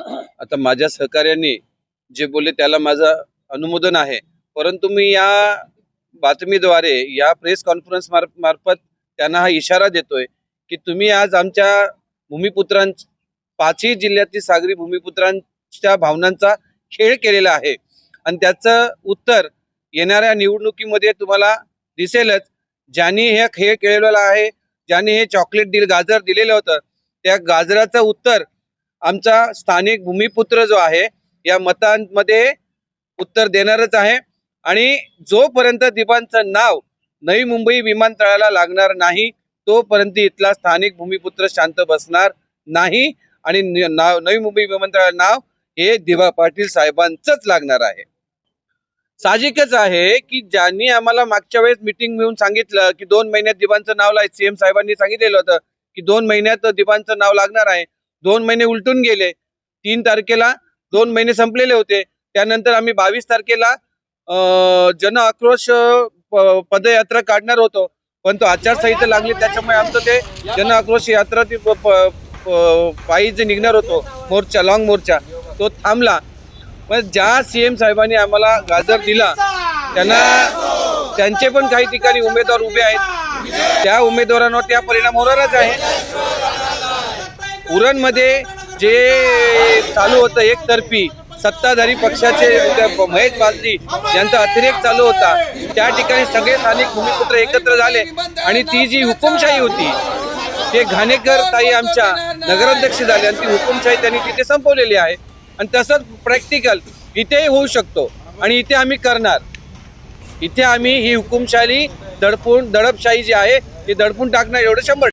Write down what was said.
आता माझ्या सहकार्याने जे बोलले त्याला माझं अनुमोदन आहे. परंतु मी या बातमीद्वारे या प्रेस कॉन्फरन्स मार मार्फत त्यांना हा इशारा देतोय की तुम्ही आज आमच्या भूमिपुत्रां पाचही जिल्ह्यातील सागरी भूमिपुत्रांच्या भावनांचा खेळ केलेला आहे. आणि त्याचं उत्तर येणाऱ्या निवडणुकीमध्ये तुम्हाला दिसेलच. ज्यांनी हे खेळ खेळलेला आहे ज्यांनी हे चॉकलेट दिल गाजर दिलेलं होतं त्या गाजराचं उत्तर आमचा स्थानिक भूमिपुत्र जो आहे या मतांमध्ये उत्तर देणारच आहे. आणि जोपर्यंत दिबांचं नाव नवी मुंबई विमानतळाला लागणार नाही तोपर्यंत इथला स्थानिक भूमिपुत्र शांत बसणार नाही. आणि नाव नवी मुंबई विमानतळाला नाव हे दिवा पाटील साहेबांचंच लागणार आहे. साहजिकच आहे की ज्यांनी आम्हाला मागच्या वेळेस मिटिंग मिळून सांगितलं की दोन महिन्यात दिवांचं नाव लाय सीएम साहेबांनी सांगितलेलं होतं की दोन महिन्यात दिवांचं नाव लागणार आहे. दोन महिने उलटून गेले. तीन तारखेला दोन महिने संपलेले होते. त्यानंतर आम्ही बावीस तारखेला जन आक्रोश प- पदयात्रा काढणार होतो. पण तो आचारसंहिता लागली त्याच्यामुळे आमचं ते जन आक्रोश यात्रा ती पायी जे निघणार होतो मोर्चा लाँग मोर्चा तो थांबला. पण ज्या सीएम साहेबांनी आम्हाला गाजर दिला त्यांना त्यांचे पण काही ठिकाणी उमेदवार उभे आहेत. त्या उमेदवारांवर त्या परिणाम होणारच आहे. उरणमध्ये जे चालू होतं एकतर्फी सत्ताधारी पक्षाचे महेश बालजी यांचा अतिरेक चालू होता. त्या ठिकाणी सगळे स्थानिक भूमिपुत्र एकत्र झाले आणि ती जी हुकुमशाही होती ते घाणेकर ताई आमच्या नगराध्यक्ष झाले आणि ती हुकुमशाही त्यांनी तिथे संपवलेली आहे. आणि तसंच प्रॅक्टिकल इथेही होऊ शकतो आणि इथे आम्ही करणार. इथे आम्ही ही हुकुमशाही दडपून दडपशाही जी आहे ती दडपून टाकणार एवढं शंभर